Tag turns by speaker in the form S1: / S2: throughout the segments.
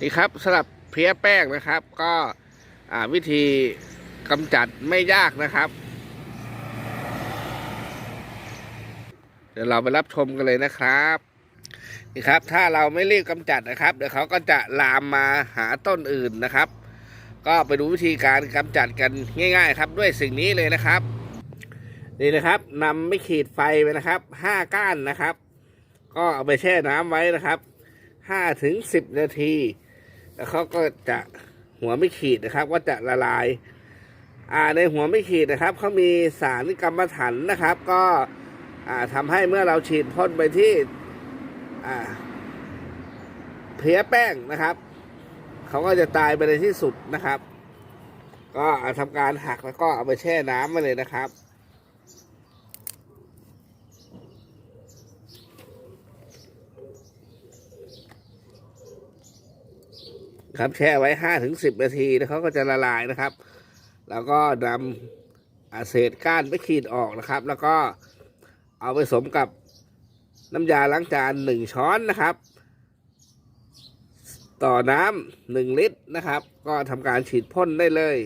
S1: นี่ครับสำหรับเพลียแป้งนะครับ ก็วิธีกำจัดไม่ยากนะครับ เดี๋ยวเราไปรับชมกันเลยนะครับนี่ครับ ถ้าเราไม่รีบกำจัดนะครับ เดี๋ยวเขาก็จะลามมาหาต้นอื่นนะครับ ก็ไปดูวิธีการกำจัดกันง่าย ๆ ครับ ด้วยสิ่งนี้เลยนะครับนี่นะครับนำไม่ขีดไฟไปนะครับห้าก้านนะครับ ก็เอาไปแช่น้ำไว้นะครับห้าถึงสิบนาที แล้วเขาก็จะหัวไม่ขีดนะครับ ก็จะละลาย อ่าในหัวไม่ขีดนะครับเขามีสารกรรมฐานนะครับ ก็อ่าทำให้เมื่อเราฉีดพ่นไปที่อ่าเพลียแป้งนะครับเขาก็จะตายไปในที่สุดนะครับ ก็เอาทำการหักแล้วก็เอาไปแช่น้ำมาเลยนะครับ ครับแช่ไว้ห้าถึงสิบนาทีแล้วเขาก็จะละลายนะครับ แล้วก็นำอาเศษก้านไปขีดออกนะครับ แล้วก็เอาไปผสมกับน้ำยาล้างจานหนึ่งช้อนนะครับ ต่อน้ำหนึ่งลิตรนะครับ ก็ทำการฉีดพ่นได้เลย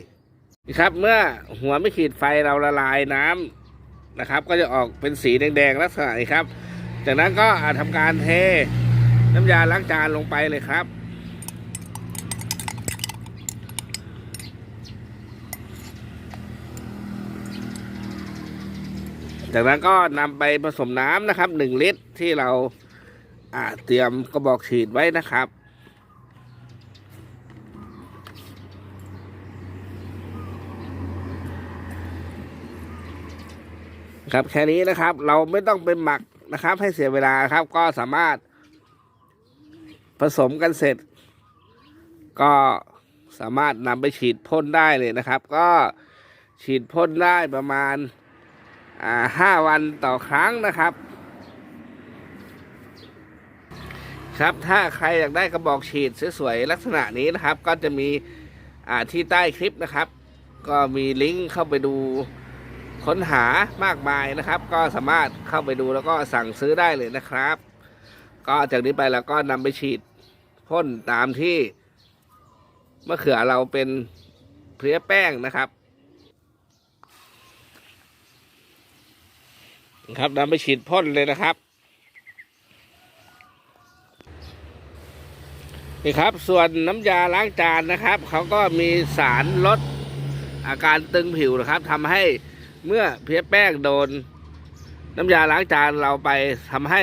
S1: ครับเมื่อหัวไม่ขีดไฟเราละลายน้ำนะครับ ก็จะออกเป็นสีแดงๆลักษณะนี้ครับ จากนั้นก็อาทำการเทน้ำยาล้างจานลงไปเลยครับ จากนั้นก็นำไปผสมน้ำนะครับหนึ่งลิตรที่เราเตรียมกระบอกฉีดไว้นะครับครับแค่นี้นะครับเราไม่ต้องเป็นหมักนะครับ ให้เสียเวลาครับ ก็สามารถผสมกันเสร็จ ก็สามารถนำไปฉีดพ่นได้เลยนะครับ ก็ฉีดพ่นได้ประมาณ ห้าวันต่อครั้งนะครับ ครับถ้าใครอยากได้กระบอกฉีดสวยๆลักษณะนี้นะครับ ก็จะมีอ่าที่ใต้คลิปนะครับ ก็มีลิงก์เข้าไปดูค้นหามากมายนะครับ ก็สามารถเข้าไปดูแล้วก็สั่งซื้อได้เลยนะครับ ก็จากนี้ไปเราก็นำไปฉีดพ่นตามที่มะเขือเราเป็นเพลี้ยแป้งนะครับ ครับนำไปฉีดพ่นเลยนะครับ นี่ครับ ส่วนน้ำยาล้างจานนะครับ เขาก็มีสารลดอาการตึงผิวนะครับทำให้เมื่อเพี้ยแป้งโดน น้ำยาล้างจานเราไปทำให้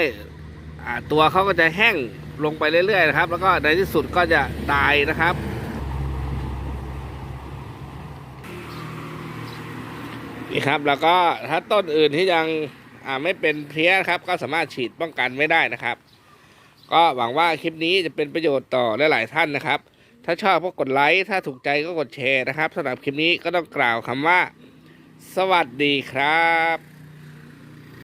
S1: ตัวเขาก็จะแห้งลงไปเรื่อยๆนะครับ แล้วก็ในที่สุดก็จะตายนะครับนี่ครับแล้วก็ถ้าต้นอื่นที่ยัง ไม่เป็นเพี้ยนะครับ ก็สามารถฉีดป้องกันไม่ได้นะครับ ก็หวังว่าคลิปนี้จะเป็นประโยชน์ต่อหลายๆท่านนะครับ ถ้าชอบก็กดไลค์ถ้าถูกใจก็กดแชร์นะครับสำหรับคลิปนี้ก็ต้องกล่าวคำว่า สวัสดีครับ